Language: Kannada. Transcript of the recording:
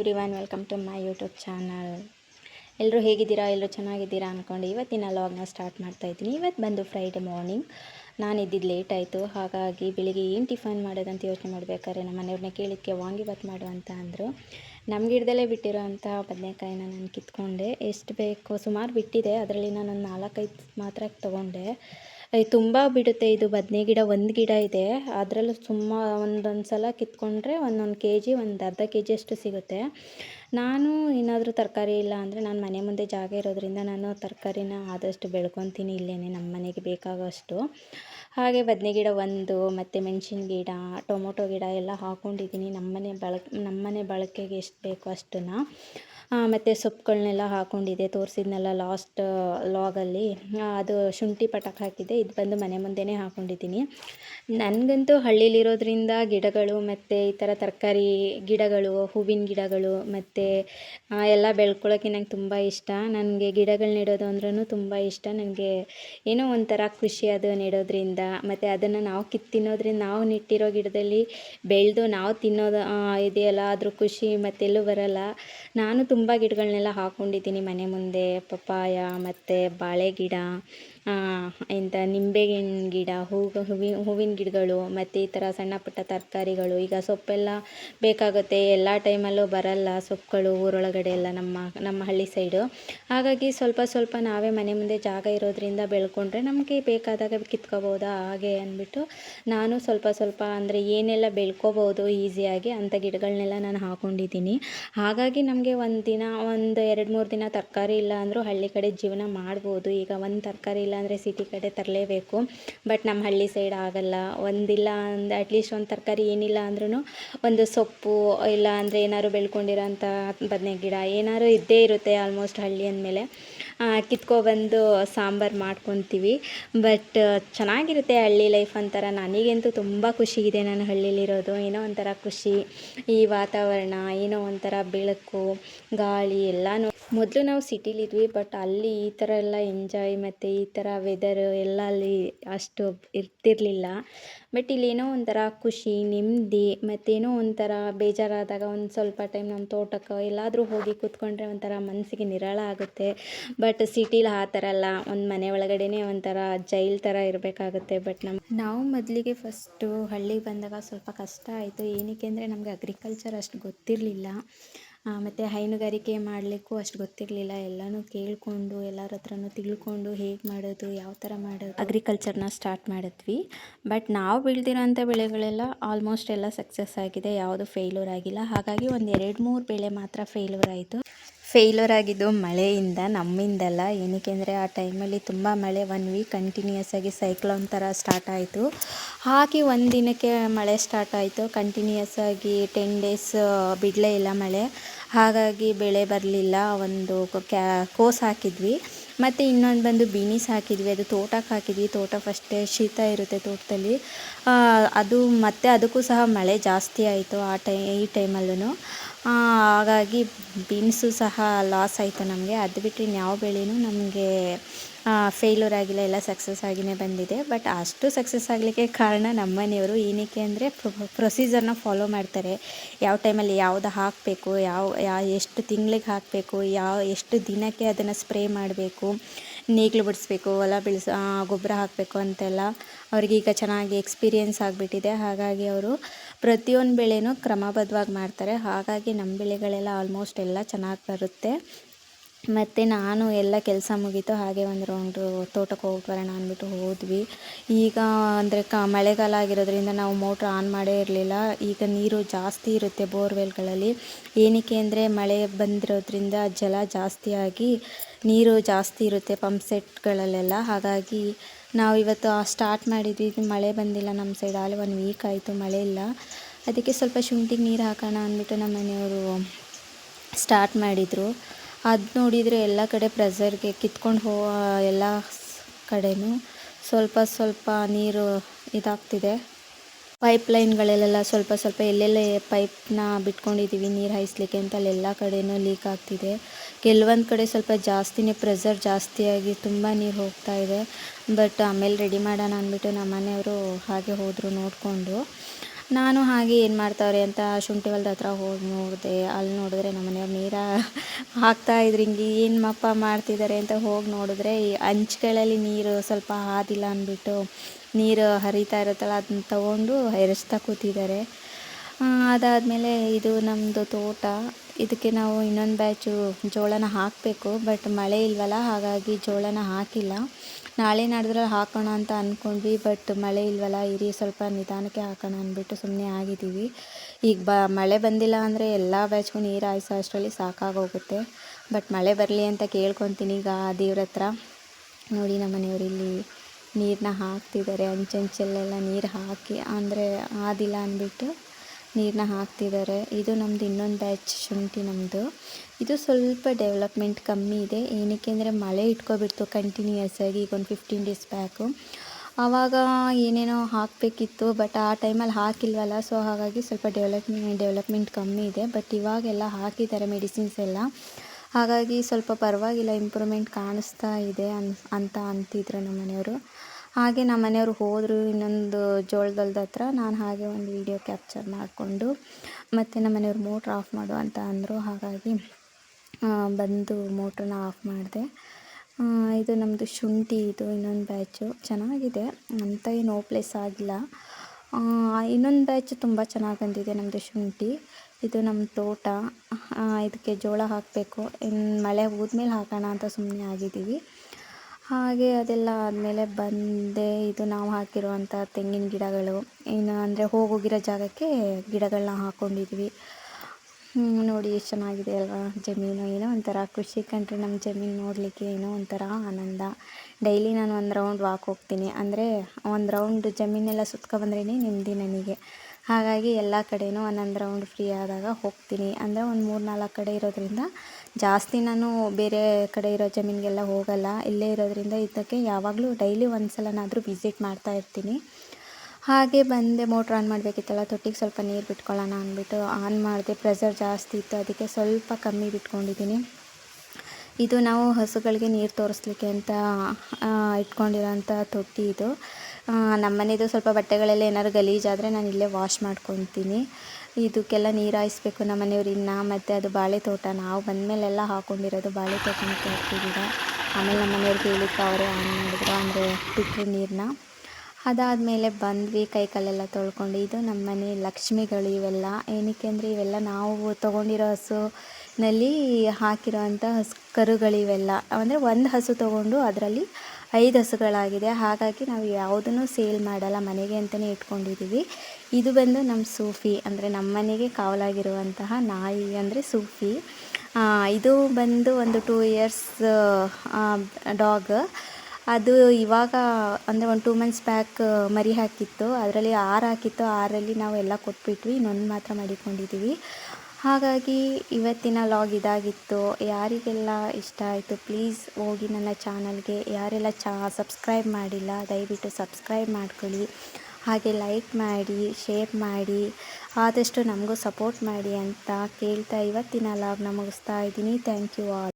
Everyone welcome to my YouTube channel ಎಲ್ಲರೂ ಹೇಗಿದ್ದೀರಾ? ಎಲ್ಲರೂ ಚೆನ್ನಾಗಿದ್ದೀರಾ ಅಂದ್ಕೊಂಡು ಇವತ್ತಿನ ಲಾಗ್ನ ಸ್ಟಾರ್ಟ್ ಮಾಡ್ತಾ ಇದ್ದೀನಿ. ಇವತ್ತು ಬಂದು ಫ್ರೈಡೆ ಮಾರ್ನಿಂಗ್ ನಾನು ಇದ್ದಿದ್ದು ಲೇಟ್ ಆಯಿತು. ಹಾಗಾಗಿ ಬೆಳಿಗ್ಗೆ ಏನು ಟಿಫನ್ ಮಾಡೋದಂತ ಯೋಚನೆ ಮಾಡಬೇಕಾದ್ರೆ ನಮ್ಮ ಮನೆಯವ್ರನ್ನ ಕೇಳಿದ್ದಕ್ಕೆ ವಾಂಗಿಬಾತ್ ಮಾಡು ಅಂತ ಅಂದರು. ನಮ್ಮ ಗಿಡದಲ್ಲೇ ಬಿಟ್ಟಿರೋ ಅಂಥ ಬದನೆಕಾಯಿನ ನಾನು ಕಿತ್ಕೊಂಡೆ. ಎಷ್ಟು ಬೇಕು ಸುಮಾರು ಬಿಟ್ಟಿದೆ. ಅದರಲ್ಲಿ ನಾನೊಂದು ನಾಲ್ಕೈದು ಮಾತ್ರ ತೊಗೊಂಡೆ. ತುಂಬ ಬಿಡುತ್ತೆ. ಇದು ಬದನೆ ಗಿಡ, ಒಂದು ಗಿಡ ಇದೆ. ಅದರಲ್ಲೂ ಸುಮ್ಮ ಒಂದೊಂದು ಸಲ ಕಿತ್ಕೊಂಡ್ರೆ ಒಂದೊಂದು ಕೆ ಜಿ ಒಂದು ಅರ್ಧ ಕೆ ಜಿಯಷ್ಟು ಸಿಗುತ್ತೆ. ನಾನು ಏನಾದರೂ ತರಕಾರಿ ಇಲ್ಲ ಅಂದರೆ ನಾನು ಮನೆ ಮುಂದೆ ಜಾಗ ಇರೋದ್ರಿಂದ ನಾನು ತರಕಾರಿನ ಆದಷ್ಟು ಬೆಳ್ಕೊತೀನಿ ಇಲ್ಲೇ ನಮ್ಮ ಮನೆಗೆ ಬೇಕಾಗೋಷ್ಟು. ಹಾಗೆ ಬದನೆ ಗಿಡ ಒಂದು, ಮತ್ತು ಮೆಣ್ಸಿನ ಗಿಡ, ಟೊಮೊಟೊ ಗಿಡ ಎಲ್ಲ ಹಾಕ್ಕೊಂಡಿದ್ದೀನಿ ನಮ್ಮನೆ ಬಳಕೆ, ನಮ್ಮನೆ ಬಳಕೆಗೆ ಎಷ್ಟು ಬೇಕೋ ಅಷ್ಟನ್ನು. ಮತ್ತು ಸೊಪ್ಪುಗಳನ್ನೆಲ್ಲ ಹಾಕ್ಕೊಂಡಿದ್ದೆ ತೋರಿಸಿದ್ನಲ್ಲ ಲಾಸ್ಟ್ ಲಾಗಲ್ಲಿ. ಅದು ಶುಂಠಿ ಪಟಕ್ ಹಾಕಿದ್ದೆ, ಇದು ಬಂದು ಮನೆ ಮುಂದೆನೇ ಹಾಕ್ಕೊಂಡಿದ್ದೀನಿ ನನಗಂತೂ ಹಳ್ಳಿಲಿರೋದ್ರಿಂದ ಗಿಡಗಳು ಮತ್ತು ಈ ಥರ ತರಕಾರಿ ಗಿಡಗಳು, ಹೂವಿನ ಗಿಡಗಳು, ಮತ್ತು ಎಲ್ಲ ಬೆಳ್ಕೊಳ್ಳೋಕ್ಕೆ ನಂಗೆ ತುಂಬ ಇಷ್ಟ. ನನಗೆ ಗಿಡಗಳು ನೆಡೋದು ಅಂದ್ರೂ ತುಂಬ ಇಷ್ಟ. ನನಗೆ ಏನೋ ಒಂಥರ ಖುಷಿ ಅದು ನೆಡೋದ್ರಿಂದ. ಮತ್ತು ಅದನ್ನು ನಾವು ಕಿತ್ತು ತಿನ್ನೋದ್ರಿಂದ ನಾವು ನೆಟ್ಟಿರೋ ಗಿಡದಲ್ಲಿ ಬೆಳೆದು ನಾವು ತಿನ್ನೋದು ಇದೆಯಲ್ಲ ಅದ್ರ ಖುಷಿ ಮತ್ತೆಲ್ಲೂ ಬರಲ್ಲ. ನಾನು ತುಂಬ ಗಿಡಗಳನ್ನೆಲ್ಲ ಹಾಕ್ಕೊಂಡಿದ್ದೀನಿ ಮನೆ ಮುಂದೆ, ಪಪ್ಪಾಯ ಮತ್ತು ಬಾಳೆ ಗಿಡ. ಇಂಥ ನಿಂಬೆಗಿನ ಗಿಡ ಹೂವು, ಹೂವಿನ ಹೂವಿನ ಗಿಡಗಳು, ಮತ್ತು ಈ ಥರ ಸಣ್ಣ ಪುಟ್ಟ ತರಕಾರಿಗಳು, ಈಗ ಸೊಪ್ಪೆಲ್ಲ ಬೇಕಾಗುತ್ತೆ. ಎಲ್ಲ ಟೈಮಲ್ಲೂ ಬರಲ್ಲ ಸೊಪ್ಪುಗಳು ಊರೊಳಗಡೆ ಎಲ್ಲ ನಮ್ಮ ನಮ್ಮ ಹಳ್ಳಿ ಸೈಡು ಹಾಗಾಗಿ ಸ್ವಲ್ಪ ಸ್ವಲ್ಪ ನಾವೇ ಮನೆ ಮುಂದೆ ಜಾಗ ಇರೋದರಿಂದ ಬೆಳ್ಕೊಂಡ್ರೆ ನಮಗೆ ಬೇಕಾದಾಗ ಕಿತ್ಕೋಬೋದಾ? ಹಾಗೆ ಅಂದ್ಬಿಟ್ಟು ನಾನು ಸ್ವಲ್ಪ ಸ್ವಲ್ಪ ಅಂದರೆ ಏನೆಲ್ಲ ಬೆಳ್ಕೋಬೋದು ಈಸಿಯಾಗಿ ಅಂಥ ಗಿಡಗಳನ್ನೆಲ್ಲ ನಾನು ಹಾಕೊಂಡಿದ್ದೀನಿ. ಹಾಗಾಗಿ ನಮಗೆ ಒಂದು ದಿನ ಒಂದು, ಎರಡು, ಮೂರು ದಿನ ತರಕಾರಿ ಇಲ್ಲ ಅಂದರೂ ಹಳ್ಳಿ ಕಡೆ ಜೀವನ ಮಾಡ್ಬೋದು. ಈಗ ಒಂದು ತರಕಾರಿ ಇಲ್ಲ ಅಂದರೆ ಸಿಟಿ ಕಡೆ ತರಲೇಬೇಕು. ಬಟ್ ನಮ್ಮ ಹಳ್ಳಿ ಸೈಡ್ ಆಗಲ್ಲ. ಒಂದಿಲ್ಲ ಅಂದ ಅಟ್ಲೀಸ್ಟ್ ಒಂದು ತರಕಾರಿ ಏನಿಲ್ಲ ಅಂದ್ರೂ ಒಂದು ಸೊಪ್ಪು ಇಲ್ಲ ಅಂದರೆ ಏನಾದ್ರು ಬೆಳ್ಕೊಂಡಿರೋಂಥ ಬದನೆ ಗಿಡ ಏನಾದ್ರು ಇದ್ದೇ ಇರುತ್ತೆ ಆಲ್ಮೋಸ್ಟ್ ಹಳ್ಳಿ ಅಂದಮೇಲೆ. ಕಿತ್ಕೊಬಂದು ಸಾಂಬಾರು ಮಾಡ್ಕೊತೀವಿ. ಬಟ್ ಚೆನ್ನಾಗಿರುತ್ತೆ ಹಳ್ಳಿ ಲೈಫ್ ಒಂಥರ ನನಗಂತೂ ತುಂಬ ಖುಷಿ ಇದೆ ನಾನು ಹಳ್ಳಿಲಿರೋದು. ಏನೋ ಒಂಥರ ಖುಷಿ. ಈ ವಾತಾವರಣ, ಏನೋ ಒಂಥರ ಬೆಳಕು, ಗಾಳಿ ಎಲ್ಲನೂ. ಮೊದಲು ನಾವು ಸಿಟಿಲಿದ್ವಿ ಬಟ್ ಅಲ್ಲಿ ಈ ಥರ ಎಲ್ಲ ಎಂಜಾಯ್ ಮತ್ತು ಈ ವೆದರು ಎಲ್ಲ ಅಲ್ಲಿ ಅಷ್ಟು ಇರ್ತಿರಲಿಲ್ಲ. ಬಟ್ ಇಲ್ಲೇನೋ ಒಂಥರ ಖುಷಿ, ನೆಮ್ಮದಿ ಮತ್ತೇನೋ ಒಂಥರ ಬೇಜಾರಾದಾಗ ಒಂದು ಸ್ವಲ್ಪ ಟೈಮ್ ನಮ್ಮ ತೋಟಕ್ಕೆ ಎಲ್ಲಾದರೂ ಹೋಗಿ ಕೂತ್ಕೊಂಡ್ರೆ ಒಂಥರ ಮನಸ್ಸಿಗೆ ನಿರಾಳ ಆಗುತ್ತೆ. ಬಟ್ ಸಿಟಿಲಿ ಆ ಥರ ಅಲ್ಲ, ಒಂದು ಮನೆ ಒಳಗಡೆನೇ ಒಂಥರ ಜೈಲ್ ಥರ ಇರಬೇಕಾಗುತ್ತೆ. ಬಟ್ ನಮ್ಮ ನಾವು ಮೊದಲಿಗೆ ಫಸ್ಟು ಹಳ್ಳಿಗೆ ಬಂದಾಗ ಸ್ವಲ್ಪ ಕಷ್ಟ ಆಯಿತು. ಏನಕ್ಕೆ ಅಂದರೆ ನಮಗೆ ಅಗ್ರಿಕಲ್ಚರ್ ಅಷ್ಟು ಗೊತ್ತಿರಲಿಲ್ಲ. ಮತ್ತು ಹೈನುಗಾರಿಕೆ ಮಾಡಲಿಕ್ಕೂ ಅಷ್ಟು ಗೊತ್ತಿರಲಿಲ್ಲ. ಎಲ್ಲನೂ ಕೇಳಿಕೊಂಡು, ಎಲ್ಲರ ಹತ್ರನೂ ತಿಳ್ಕೊಂಡು ಹೇಗೆ ಮಾಡೋದು, ಯಾವ ಥರ ಮಾಡೋದು ಅಗ್ರಿಕಲ್ಚರ್ನ ಸ್ಟಾರ್ಟ್ ಮಾಡಿದ್ವಿ. ಬಟ್ ನಾವು ಬೆಳೆದಿರೋಂಥ ಬೆಳೆಗಳೆಲ್ಲ ಆಲ್ಮೋಸ್ಟ್ ಎಲ್ಲ ಸಕ್ಸಸ್ ಆಗಿದೆ. ಯಾವುದು ಫೇಲ್ಯೂರ್ ಆಗಿಲ್ಲ. ಹಾಗಾಗಿ ಒಂದು ಎರಡು ಮೂರು ಬೆಳೆ ಮಾತ್ರ ಫೇಲ್ಯೂರ್ ಆಯಿತು. ಫೇಲ್ಯೂರ್ ಆಗಿದ್ದು ಮಳೆಯಿಂದ ನಮ್ಮಿಂದಲ್ಲ. ಏನಕ್ಕೆ ಅಂದರೆ ಆ ಟೈಮಲ್ಲಿ ತುಂಬ ಮಳೆ ಒನ್ ವೀಕ್ ಕಂಟಿನ್ಯೂಸ್ ಆಗಿ ಸೈಕ್ಲೋನ್ ಥರ ಸ್ಟಾರ್ಟ್ ಆಯಿತು. ಹಾಗೆ ಒಂದು ದಿನಕ್ಕೆ ಮಳೆ ಸ್ಟಾರ್ಟ್ ಆಯಿತು. ಕಂಟಿನ್ಯೂಸ್ ಆಗಿ ಟೆನ್ ಡೇಸ್ ಬಿಡಲೇ ಇಲ್ಲ ಮಳೆ. ಹಾಗಾಗಿ ಬೆಳೆ ಬರಲಿಲ್ಲ. ಒಂದು ಕ್ಯಾ, ಕೋಸ್ ಹಾಕಿದ್ವಿ. ಮತ್ತು ಇನ್ನೊಂದು ಬಂದು ಬೀನೀಸ್ ಹಾಕಿದ್ವಿ. ಅದು ತೋಟಕ್ಕೆ ಹಾಕಿದ್ವಿ. ತೋಟ ಫಸ್ಟೇ ಶೀತ ಇರುತ್ತೆ ತೋಟದಲ್ಲಿ. ಅದು ಮತ್ತು ಅದಕ್ಕೂ ಸಹ ಮಳೆ ಜಾಸ್ತಿ ಆಯಿತು ಆ ಟೈ, ಈ ಟೈಮಲ್ಲೂ ಹಾಗಾಗಿ ಬೀನ್ಸು ಸಹ ಲಾಸ್ ಆಯಿತು ನಮಗೆ. ಅದು ಬಿಟ್ಟರೆ ಇನ್ಯಾವ ಬೆಳೆನೂ ನಮಗೆ ಫೇಲ್ಯೂರ್ ಆಗಿಲ್ಲ, ಎಲ್ಲ ಸಕ್ಸಸ್ ಆಗಿಯೇ ಬಂದಿದೆ. ಬಟ್ ಅಷ್ಟು ಸಕ್ಸಸ್ ಆಗಲಿಕ್ಕೆ ಕಾರಣ ನಮ್ಮ ಮನೆಯವರು ಏನಕ್ಕೆ ಅಂದರೆ ಪ್ರೊಸೀಜರ್ನ ಫಾಲೋ ಮಾಡ್ತಾರೆ. ಯಾವ ಟೈಮಲ್ಲಿ ಯಾವುದು ಹಾಕಬೇಕು, ಯಾವ ಯಾವ ಎಷ್ಟು ತಿಂಗಳಿಗೆ ಹಾಕಬೇಕು, ಯಾವ, ಎಷ್ಟು ದಿನಕ್ಕೆ ಅದನ್ನು ಸ್ಪ್ರೇ ಮಾಡಬೇಕು. ನೇಗಿಲು ಬಿಡಿಸ್ಬೇಕು, ಹೊಲ ಬೆಳೆಸ ಗೊಬ್ಬರ ಹಾಕಬೇಕು ಅಂತೆಲ್ಲ ಈಗ ಚೆನ್ನಾಗಿ ಎಕ್ಸ್ಪೀರಿಯೆನ್ಸ್ ಆಗಿಬಿಟ್ಟಿದೆ. ಹಾಗಾಗಿ ಅವರು ಪ್ರತಿಯೊಂದು ಬೆಳೆನೂ ಕ್ರಮಬದ್ಧವಾಗಿ ಮಾಡ್ತಾರೆ. ಹಾಗಾಗಿ ನಮ್ಮ ಬೆಳೆಗಳೆಲ್ಲ ಆಲ್ಮೋಸ್ಟ್ ಎಲ್ಲ ಚೆನ್ನಾಗಿ ಬರುತ್ತೆ. ಮತ್ತು ನಾನು ಎಲ್ಲ ಕೆಲಸ ಮುಗೀತು, ಹಾಗೆ ಒಂದು ರೌಂಡು ತೋಟಕ್ಕೆ ಹೋಗಿ ಬರೋಣ ಅಂದ್ಬಿಟ್ಟು ಹೋದ್ವಿ. ಈಗ ಅಂದರೆ ಕ ಮಳೆಗಾಲ ಆಗಿರೋದ್ರಿಂದ ನಾವು ಮೋಟ್ರ್ ಆನ್ ಮಾಡೇ ಇರಲಿಲ್ಲ. ಈಗ ನೀರು ಜಾಸ್ತಿ ಇರುತ್ತೆ ಬೋರ್ವೆಲ್ಗಳಲ್ಲಿ. ಏನಕ್ಕೆ ಅಂದರೆ ಮಳೆ ಬಂದಿರೋದ್ರಿಂದ ಜಲ ಜಾಸ್ತಿಯಾಗಿ ನೀರು ಜಾಸ್ತಿ ಇರುತ್ತೆ ಪಂಪ್ ಸೆಟ್ಗಳಲ್ಲೆಲ್ಲ. ಹಾಗಾಗಿ ನಾವು ಇವತ್ತು ಸ್ಟಾರ್ಟ್ ಮಾಡಿದ್ವಿ. ಮಳೆ ಬಂದಿಲ್ಲ ನಮ್ಮ ಸೈಡ್. ಅಲ್ಲಿ ಒಂದು ವೀಕ್ ಆಯಿತು ಮಳೆ ಇಲ್ಲ. ಅದಕ್ಕೆ ಸ್ವಲ್ಪ ಶುಂಠಿಗೆ ನೀರು ಹಾಕೋಣ ಅಂದ್ಬಿಟ್ಟು ನಮ್ಮ ಮನೆಯವರು ಸ್ಟಾರ್ಟ್ ಮಾಡಿದರು. ಅದು ನೋಡಿದರೆ ಎಲ್ಲ ಕಡೆ ಪ್ರೆಸರ್ಗೆ ಕಿತ್ಕೊಂಡು ಹೋ ಎಲ್ಲ ಕಡೆಯೂ ಸ್ವಲ್ಪ ಸ್ವಲ್ಪ ನೀರು ಇದಾಗ್ತಿದೆ. ಪೈಪ್ ಲೈನ್ಗಳಲ್ಲೆಲ್ಲ ಸ್ವಲ್ಪ ಸ್ವಲ್ಪ ಎಲ್ಲೆಲ್ಲ ಪೈಪ್ನ ಬಿಟ್ಕೊಂಡಿದ್ದೀವಿ ನೀರು ಹಾಯಿಸ್ಲಿಕ್ಕೆ ಅಂತ ಎಲ್ಲ ಕಡೆಯೂ ಲೀಕ್ ಆಗ್ತಿದೆ. ಕೆಲವೊಂದು ಕಡೆ ಸ್ವಲ್ಪ ಜಾಸ್ತಿನೇ ಪ್ರೆಸರ್ ಜಾಸ್ತಿಯಾಗಿ ತುಂಬ ನೀರು ಹೋಗ್ತಾ ಇದೆ. ಬಟ್ ಆಮೇಲೆ ರೆಡಿ ಮಾಡೋಣ ಅಂದ್ಬಿಟ್ಟು ನಮ್ಮ ಮನೆಯವರು ಹಾಗೆ ಹೋದರು ನೋಡಿಕೊಂಡು. ನಾನು ಹಾಗೆ ಏನು ಮಾಡ್ತಾವ್ರೆ ಅಂತ ಶುಂಠಿ ಹೊಲ್ದ ಹತ್ರ ಹೋಗಿ ನೋಡಿದೆ. ಅಲ್ಲಿ ನೋಡಿದ್ರೆ ನಮ್ಮ ಮನೆಯವ್ರು ನೀರ ಹಾಕ್ತಾ ಇದ್ರು, ಹಿಂಗೆ ಏನು ಮಪ್ಪ ಮಾಡ್ತಿದ್ದಾರೆ ಅಂತ ಹೋಗಿ ನೋಡಿದ್ರೆ ಈ ಅಂಚುಗಳಲ್ಲಿ ನೀರು ಸ್ವಲ್ಪ ಆದಿಲ್ಲ ಅಂದ್ಬಿಟ್ಟು ನೀರು ಹರಿತಾ ಇರುತ್ತಲ್ಲ ಅದನ್ನ ತಗೊಂಡು ಎರಚ್ತಾ ಕೂತಿದ್ದಾರೆ ಅದಾದಮೇಲೆ ಇದು ನಮ್ಮದು ತೋಟ. ಇದಕ್ಕೆ ನಾವು ಇನ್ನೊಂದು ಬ್ಯಾಚು ಜೋಳನ ಹಾಕಬೇಕು, ಬಟ್ ಮಳೆ ಇಲ್ವಲ್ಲ, ಹಾಗಾಗಿ ಜೋಳನ ಹಾಕಿಲ್ಲ. ನಾಳೆ ನಾಡಿದ್ರಲ್ಲಿ ಹಾಕೋಣ ಅಂತ ಅಂದ್ಕೊಂಡ್ವಿ ಬಟ್ ಮಳೆ ಇಲ್ವಲ್ಲ, ಇರಿ ಸ್ವಲ್ಪ ನಿಧಾನಕ್ಕೆ ಹಾಕೋಣ ಅಂದ್ಬಿಟ್ಟು ಸುಮ್ಮನೆ ಆಗಿದ್ದೀವಿ. ಈಗ ಬ, ಮಳೆ ಬಂದಿಲ್ಲ ಅಂದರೆ ಎಲ್ಲ ಬ್ಯಾಚ್ಗೂ ನೀರು ಹಾಯಿಸೋ ಅಷ್ಟರಲ್ಲಿ ಸಾಕಾಗೋಗುತ್ತೆ. ಬಟ್ ಮಳೆ ಬರಲಿ ಅಂತ ಕೇಳ್ಕೊತೀನಿ ಈಗ ದೇವ್ರ ಹತ್ರ. ನೋಡಿ ನಮ್ಮ ಮನೆಯವರು ಇಲ್ಲಿ ನೀರನ್ನ ಹಾಕ್ತಿದ್ದಾರೆ, ಅಂಚಂಚಲ್ಲೆಲ್ಲ ನೀರು ಹಾಕಿ, ಅಂದರೆ ಆದಿಲ್ಲ ಅಂದ್ಬಿಟ್ಟು ನೀರನ್ನ ಹಾಕ್ತಿದ್ದಾರೆ ಇದು ನಮ್ಮದು ಇನ್ನೊಂದು ಬ್ಯಾಚ್ ಶುಂಠಿ ನಮ್ಮದು ಇದು ಸ್ವಲ್ಪ ಡೆವಲಪ್ಮೆಂಟ್ ಕಮ್ಮಿ ಇದೆ. ಏನಕ್ಕೆ ಅಂದರೆ ಮಳೆ ಇಟ್ಕೊಬಿಡ್ತು ಕಂಟಿನ್ಯೂಯಸ್ ಆಗಿ ಈಗ ಒಂದು ಫಿಫ್ಟೀನ್ ಡೇಸ್ ಬ್ಯಾಕು ಆವಾಗ ಏನೇನೋ ಹಾಕಬೇಕಿತ್ತು ಬಟ್ ಆ ಟೈಮಲ್ಲಿ ಹಾಕಿಲ್ವಲ್ಲ ಸೊ ಹಾಗಾಗಿ ಸ್ವಲ್ಪ ಡೆವಲಪ್ಮೆಂಟ್ ಡೆವಲಪ್ಮೆಂಟ್ ಕಮ್ಮಿ ಇದೆ. ಬಟ್ ಇವಾಗೆಲ್ಲ ಹಾಕಿದ್ದಾರೆ ಮೆಡಿಸಿನ್ಸ್ ಎಲ್ಲ. ಹಾಗಾಗಿ ಸ್ವಲ್ಪ ಪರವಾಗಿಲ್ಲ ಇಂಪ್ರೂವ್ಮೆಂಟ್ ಕಾಣಿಸ್ತಾ ಇದೆ ಅನ್, ಅಂತ ಅಂತಿದ್ರು ನಮ್ಮ ಮನೆಯವರು ಹಾಗೆ ನಮ್ಮ ಮನೆಯವ್ರು ಹೋದರು ಇನ್ನೊಂದು ಜೋಳದ ಹತ್ರ. ನಾನು ಹಾಗೆ ಒಂದು ವೀಡಿಯೋ ಕ್ಯಾಪ್ಚರ್ ಮಾಡಿಕೊಂಡು ಮತ್ತು ನಮ್ಮ ಮನೆಯವ್ರು ಮೋಟ್ರ್ ಆಫ್ ಮಾಡು ಅಂತ ಅಂದರು. ಹಾಗಾಗಿ ಬಂದು ಮೋಟ್ರನ್ನ ಆಫ್ ಮಾಡಿದೆ. ಇದು ನಮ್ಮದು ಶುಂಠಿ ಇದು, ಇನ್ನೊಂದು ಬ್ಯಾಚು ಚೆನ್ನಾಗಿದೆ. ಅಂತ ಏನು ಪ್ಲೇಸ್ ಆಗಿಲ್ಲ. ಇನ್ನೊಂದು ಬ್ಯಾಚ್ ತುಂಬ ಚೆನ್ನಾಗಿ ಬಂದಿದೆ ನಮ್ಮದು ಶುಂಠಿ. ಇದು ನಮ್ಮ ತೋಟ. ಇದಕ್ಕೆ ಜೋಳ ಹಾಕಬೇಕು. ಇನ್ನು ಮಳೆ ಹೋದ್ಮೇಲೆ ಹಾಕೋಣ ಅಂತ ಸುಮ್ಮನೆ ಆಗಿದ್ದೀವಿ. ಹಾಗೆ ಅದೆಲ್ಲ ಆದಮೇಲೆ ಬಂದೆ ಇದು ನಾವು ಹಾಕಿರುವಂಥ ತೆಂಗಿನ ಗಿಡಗಳು. ಇನ್ನು ಅಂದರೆ ಹೋಗೋಗಿರೋ ಜಾಗಕ್ಕೆ ಗಿಡಗಳನ್ನ ಹಾಕ್ಕೊಂಡಿದ್ವಿ ನೋಡಿ ಎಷ್ಟು ಚೆನ್ನಾಗಿದೆ ಅಲ್ವಾ ಜಮೀನು. ಏನೋ ಒಂಥರ ಖುಷಿ ಕಂಡ್ರೆ ನಮ್ಮ ಜಮೀನು ನೋಡಲಿಕ್ಕೆ ಏನೋ ಒಂಥರ ಆನಂದ. ಡೈಲಿ ನಾನು ಒಂದು ರೌಂಡ್ ವಾಕ್ ಹೋಗ್ತೀನಿ. ಅಂದರೆ ಒಂದು ರೌಂಡ್ ಜಮೀನೆಲ್ಲ ಸುತ್ಕೊಬಂದ್ರೇ ನೆಮ್ಮದಿ ನನಗೆ. ಹಾಗಾಗಿ ಎಲ್ಲ ಕಡೆಯೂ ಒಂದೊಂದು ರೌಂಡ್ ಫ್ರೀ ಆದಾಗ ಹೋಗ್ತೀನಿ. ಅಂದರೆ ಒಂದು ಮೂರು ನಾಲ್ಕು ಕಡೆ ಇರೋದರಿಂದ ಜಾಸ್ತಿ ನಾನು ಬೇರೆ ಕಡೆ ಇರೋ ಜಮೀನಿಗೆಲ್ಲ ಹೋಗಲ್ಲ. ಇಲ್ಲೇ ಇರೋದರಿಂದ ಇದಕ್ಕೆ ಯಾವಾಗಲೂ ಡೈಲಿ ಒಂದು ಸಲನಾದರೂ ವಿಸಿಟ್ ಮಾಡ್ತಾ ಇರ್ತೀನಿ. ಹಾಗೆ ಬಂದೆ ಮೋಟ್ರ್ ಆನ್ ಮಾಡಬೇಕಿತ್ತಲ್ಲ, ತೊಟ್ಟಿಗೆ ಸ್ವಲ್ಪ ನೀರು ಬಿಟ್ಕೊಳ್ಳೋಣ ಅಂದ್ಬಿಟ್ಟು ಆನ್ ಮಾಡಿದೆ. ಪ್ರೆಸರ್ ಜಾಸ್ತಿ ಇತ್ತು, ಅದಕ್ಕೆ ಸ್ವಲ್ಪ ಕಮ್ಮಿ ಬಿಟ್ಕೊಂಡಿದ್ದೀನಿ. ಇದು ನಾವು ಹಸುಗಳಿಗೆ ನೀರು ತೋರಿಸ್ಲಿಕ್ಕೆ ಅಂತ ಇಟ್ಕೊಂಡಿರೋಂಥ ತೊಟ್ಟಿ ಇದು. ನಮ್ಮ ಮನೆಯದು ಸ್ವಲ್ಪ ಬಟ್ಟೆಗಳೆಲ್ಲ ಏನಾದ್ರು ಗಲೀಜಾದರೆ ನಾನು ಇಲ್ಲೇ ವಾಶ್ ಮಾಡ್ಕೊತೀನಿ. ಇದಕ್ಕೆಲ್ಲ ನೀರು ಹಾಯಿಸ್ಬೇಕು ನಮ್ಮ ಮನೆಯವ್ರು ಇನ್ನು, ಮತ್ತು ಅದು ಬಾಳೆ ತೋಟ. ನಾವು ಬಂದಮೇಲೆಲ್ಲ ಹಾಕ್ಕೊಂಡಿರೋದು ಬಾಳೆ ತೋಟನ ಹಾಕ್ತಿದ್ದೀರ ಆಮೇಲೆ ನಮ್ಮ ಮನೆಯವ್ರಿಗೆ ಹೇಳಿದ್ದು ಅವರೇ ಆನ್ ಮಾಡಿದ್ರು, ಅಂದರೆ ಬಿಟ್ಟರು ನೀರನ್ನ ಅದಾದಮೇಲೆ ಬಂದ್ವಿ, ಕೈ ಕಾಲೆಲ್ಲ ತೊಳ್ಕೊಂಡು. ಇದು ನಮ್ಮ ಮನೆ ಲಕ್ಷ್ಮಿಗಳು ಇವೆಲ್ಲ. ಏನಕ್ಕೆ ಅಂದರೆ ಇವೆಲ್ಲ ನಾವು ತೊಗೊಂಡಿರೋ ಹಸುನಲ್ಲಿ ಹಾಕಿರೋ ಅಂಥ ಹಸು, ಕರುಗಳಿವೆಲ್ಲ. ಅಂದರೆ ಒಂದು ಹಸು ತೊಗೊಂಡು ಅದರಲ್ಲಿ ಐದು ಹಸುಗಳಾಗಿದೆ. ಹಾಗಾಗಿ ನಾವು ಯಾವುದನ್ನು ಸೇಲ್ ಮಾಡಲ್ಲ, ಮನೆಗೆ ಅಂತಲೇ ಇಟ್ಕೊಂಡಿದ್ದೀವಿ. ಇದು ಬಂದು ನಮ್ಮ ಸೂಫಿ, ಅಂದರೆ ನಮ್ಮ ಮನೆಗೆ ಕಾವಲಾಗಿರುವಂತಹ ನಾಯಿ ಅಂದರೆ ಸೂಫಿ. ಇದು ಬಂದು ಒಂದು ಟೂ ಇಯರ್ಸ್ ಡಾಗ್ ಅದು ಇವಾಗ, ಅಂದರೆ ಒಂದು ಟೂ ಮಂತ್ಸ್ ಬ್ಯಾಕ್ ಮರಿ ಹಾಕಿತ್ತು. ಅದರಲ್ಲಿ ಆರು ಹಾಕಿತ್ತು. ಆರಲ್ಲಿ ನಾವು ಎಲ್ಲ ಕೊಟ್ಬಿಟ್ವಿ. ಇನ್ನೊಂದು ಮಾತ್ರ ಮಾಡಿಕೊಂಡಿದ್ದೀವಿ. ಹಾಗಾಗಿ ಇವತ್ತಿನ ಲಾಗ್ ಇದಾಗಿತ್ತು. ಯಾರಿಗೆಲ್ಲ ಇಷ್ಟ ಆಯಿತು ಪ್ಲೀಸ್ ಹೋಗಿ ನನ್ನ ಚಾನಲ್ಗೆ. ಯಾರೆಲ್ಲ ಚಾ ಸಬ್ಸ್ಕ್ರೈಬ್ ಮಾಡಿಲ್ಲ, ದಯವಿಟ್ಟು ಸಬ್ಸ್ಕ್ರೈಬ್ ಮಾಡ್ಕೊಳ್ಳಿ. ಹಾಗೆ ಲೈಕ್ ಮಾಡಿ, ಶೇರ್ ಮಾಡಿ. ಆದಷ್ಟು ನಮಗೂ ಸಪೋರ್ಟ್ ಮಾಡಿ ಅಂತ ಕೇಳ್ತಾ ಇವತ್ತಿನ ಲಾಗ್ನ ಮುಗಿಸ್ತಾ ಇದ್ದೀನಿ. Thank you all.